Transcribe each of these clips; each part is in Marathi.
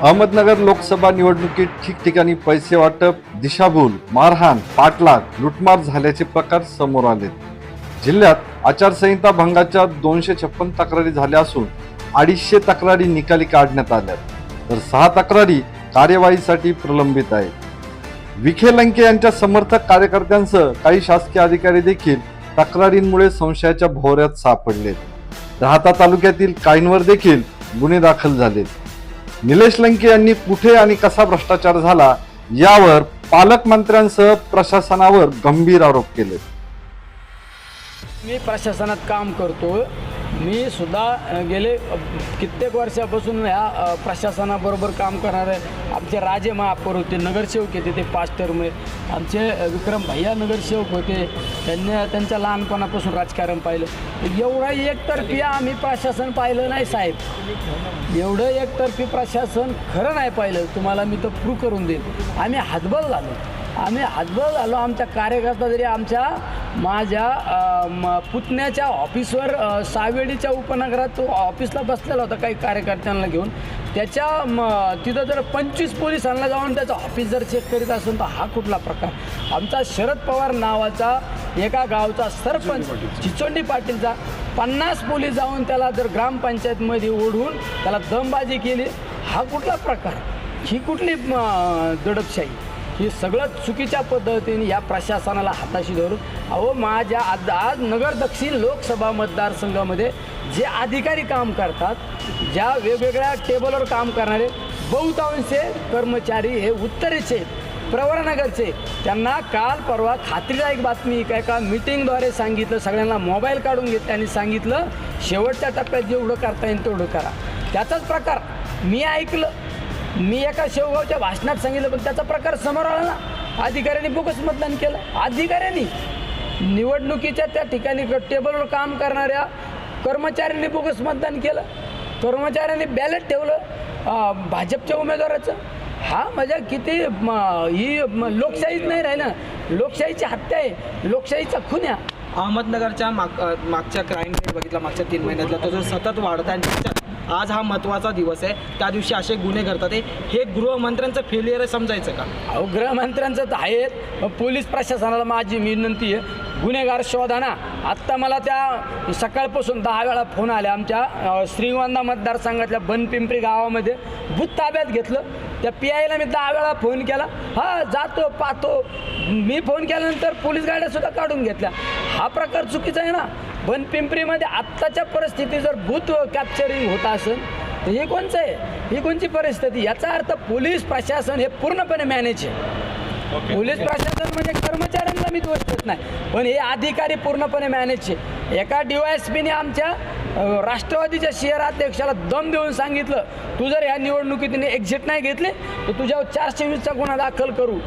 अहमदनगर लोकसभा निवडणुकीत ठिकठिकाणी पैसे वाटप दिशाभूल मारहाण पाठलाग लुटमार झाल्याचे प्रकार समोर आले जिल्ह्यात आचारसंहिता भंगाच्या दोनशे छप्पन तक्रारी झाल्या असून अडीचशे तक्रारी निकाली काढण्यात आल्या तर सहा तक्रारी कार्यवाहीसाठी प्रलंबित आहेत. विखे लंके यांच्या समर्थक कार्यकर्त्यांसह काही शासकीय अधिकारी देखील तक्रारींमुळे संशयाच्या भोवऱ्यात सापडलेत. राहता तालुक्यातील काहींवर देखील गुन्हे दाखल झालेत. निलेश लंके यांनी कुठे आणि कसा भ्रष्टाचार झाला यावर पालकमंत्र्यांसह प्रशासनावर गंभीर आरोप केले. मी प्रशासनात काम करतो मी सुद्धा गेले कित्येक वर्षापासून ह्या प्रशासनाबरोबर काम करणारे आमचे राजे महापौर होते नगरसेवक होते ते पाच टर्म आमचे विक्रम भैया नगरसेवक होते त्यांनी त्यांच्या लहानपणापासून राजकारण पाहिलं. एवढा एकतर्फी आम्ही प्रशासन पाहिलं नाही साहेब. एवढं एकतर्फी प्रशासन खरं नाही पाहिलं. तुम्हाला मी तर प्रूव्ह करून देईन. आम्ही हातबल झालो आम्ही हातबल झालो आमच्या कार्यकर्ता जरी आमच्या माझ्या म- पुतण्याच्या ऑफिसवर सावेडीच्या उपनगरात तो ऑफिसला बसलेला होता काही कार्यकर्त्यांना घेऊन. त्याच्या म तिथं जर पंचवीस पोलिसांना जाऊन त्याचं ऑफिस जर चेक करीत असेल तर हा कुठला प्रकार? आमचा शरद पवार नावाचा एका गावचा सरपंच चिचोंडी पाटीलचा पन्नास पोलीस जाऊन त्याला जर ग्रामपंचायतमध्ये ओढून त्याला दमबाजी केली हा कुठला प्रकार? ही कुठली दडपशाही? ही सगळं चुकीच्या पद्धतीने या प्रशासनाला हाताशी धरून अहो माझ्या आज आज नगर दक्षिण लोकसभा मतदारसंघामध्ये जे अधिकारी काम करतात ज्या वेगवेगळ्या टेबलवर काम करणारे बहुतांशे कर्मचारी हे उत्तरेचे प्रवरानगरचे त्यांना काल परवा खात्रीदायक बातमी काय का मिटिंगद्वारे सांगितलं सगळ्यांना मोबाईल काढून घेतले आणि सांगितलं शेवटच्या टप्प्यात जेवढं करता येईल तेवढं करा. त्याचाच प्रकार मी ऐकलं. मी एका शेवगावच्या भाषणात सांगितलं पण त्याचा प्रकार समोर आला ना. अधिकाऱ्यांनी बोगस मतदान केलं. अधिकाऱ्यांनी निवडणुकीच्या त्या ठिकाणी टेबलवर काम करणाऱ्या कर्मचाऱ्यांनी बोगस मतदान केलं. कर्मचाऱ्यांनी बॅलेट ठेवलं. भाजपच्या उमेदवाराचं. हा माझ्या किती ही लोकशाहीच नाही राहिलं. लोकशाहीची हत्या आहे. लोकशाहीचा खुन्या. अहमदनगरच्या माग मागच्या क्राईम रेट बघितला मागच्या तीन महिन्यातला. तो जो सतत वाढत आहे आणि आज हा महत्त्वाचा दिवस आहे. त्या दिवशी असे गुन्हे घडतात. हे गृहमंत्र्यांचं फेलियर आहे समजायचं का? अहो गृहमंत्र्यांचं तर आहेत पोलीस प्रशासनाला माझी विनंती आहे. गुन्हेगार शोधा ना. आत्ता मला त्या सकाळपासून दहा वेळा फोन आले आमच्या अ, श्रीगोंदा मतदारसंघातल्या बनपिंपरी गावामध्ये भूत ताब्यात घेतलं. त्या पी आयला मी दहा वेळा फोन केला. हा जातो पाहतो. मी फोन केल्यानंतर पोलीस गाड्यासुद्धा काढून घेतल्या. हा प्रकार चुकीचा आहे ना? बनपिंपरीमध्ये आत्ताच्या परिस्थिती जर भूत कॅप्चरिंग होत असेल तर हे कोणचं आहे? ही कोणची परिस्थिती? याचा अर्थ पोलीस प्रशासन हे पूर्णपणे मॅनेज आहे. पोलीस प्रशासन म्हणजे कर्मचाऱ्यांना मी दोष देत नाही. पण हे अधिकारी पूर्णपणे मॅनेज आहे. एका डी वाय एस पीने आमच्या राष्ट्रवादीच्या शहर अध्यक्षाला दम देऊन सांगितलं तू जर ह्या निवडणुकीतून एक्झिट नाही घेतले तर तुझ्यावर चारशे वीसचा गुन्हा दाखल करू.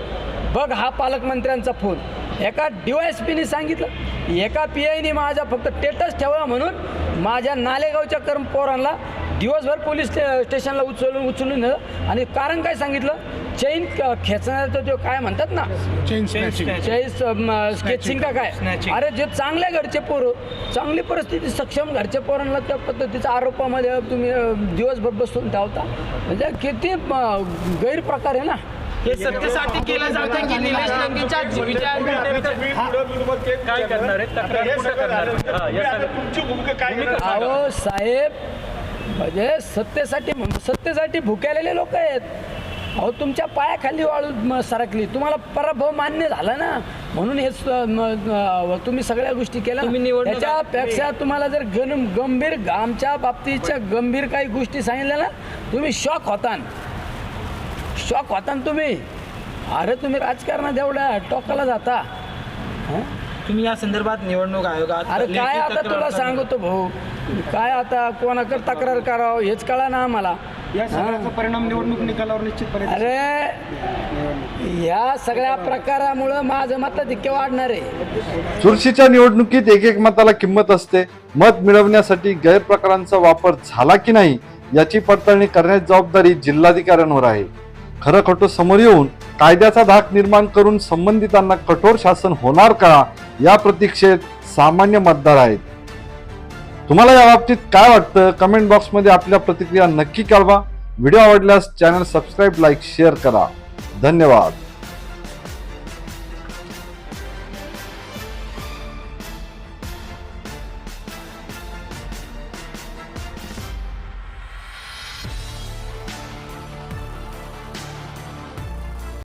बघ हा पालकमंत्र्यांचा फोन. एका डी वाय एस पीने सांगितलं एका पी आयने माझा फक्त टेटस ठेवा म्हणून माझ्या नालेगावच्या कर्म पोरांना दिवसभर पोलीस स्टे स्टेशनला उचलून उचलून नेलं. आणि कारण काय सांगितलं? चैन क- खेचण्याचं जो काय म्हणतात ना? चेन स्नॅचिंग चैन स्केचिंग का काय. अरे जे चांगल्या घरचे पोरं चांगली परिस्थिती सक्षम घरच्या पोरांना त्या पद्धतीचा आरोपामध्ये तुम्ही दिवसभर बसून ठेवता म्हणजे किती गैरप्रकार आहे ना? हे सत्तेसाठी केलं जातं की निलेश लंकेच्या विजया काय करणार आहे? तक्रार कुठं करणार आहे? या सगळ्या- तुमची भूमिका काय भूमिका सांगा. अहो साहेब म्हणजे सत्तेसाठी म्हण- सत्तेसाठी भुक्यालेले लोक आहेत. अहो तुमच्या पायाखाली वाळू सरकली. तुम्हाला पराभव मान्य झाला ना? म्हणून हे तुम्ही सगळ्या गोष्टी केल्या. त्याच्यापेक्षा तुम्हाला जर गण गंभीर आमच्या बाबतीच्या गंभीर काही गोष्टी सांगितल्या ना तुम्ही शॉक होतान. शॉक होता ना तुम्ही. अरे तुम्ही राजकारणात एवढ्या टोकाला जाता? तुम्ही या संदर्भात निवडणूक आयोगात अरे काय आता तुला. सांगतो भाऊ? काय आता कोणाकडे तक्रार करावं हेच कळा ना आम्हाला. या सगळ्याचा परिणाम निवडणूक निकालावर निश्चितपणे अरे या सगळ्या प्रकारामुळं माझं मताधिक्य वाढणार आहे. चुरशीच्या निवडणुकीत एक एक मताला किंमत असते. मत मिळवण्यासाठी गैरप्रकारांचा वापर झाला की नाही याची पडताळणी करण्याची जबाबदारी जिल्हाधिकाऱ्यांवर आहे. खरं खोटं समोर येऊन कायद्याचा धाक निर्माण करून संबंधितांना कठोर शासन होणार का या प्रतीक्षेत सामान्य मतदार आहेत. तुम्हाला या बाबतीत काय वाटतं? कमेंट बॉक्समध्ये आपल्या प्रतिक्रिया नक्की कळवा. व्हिडिओ आवडल्यास चॅनल सबस्क्राईब लाईक शेअर करा. धन्यवाद.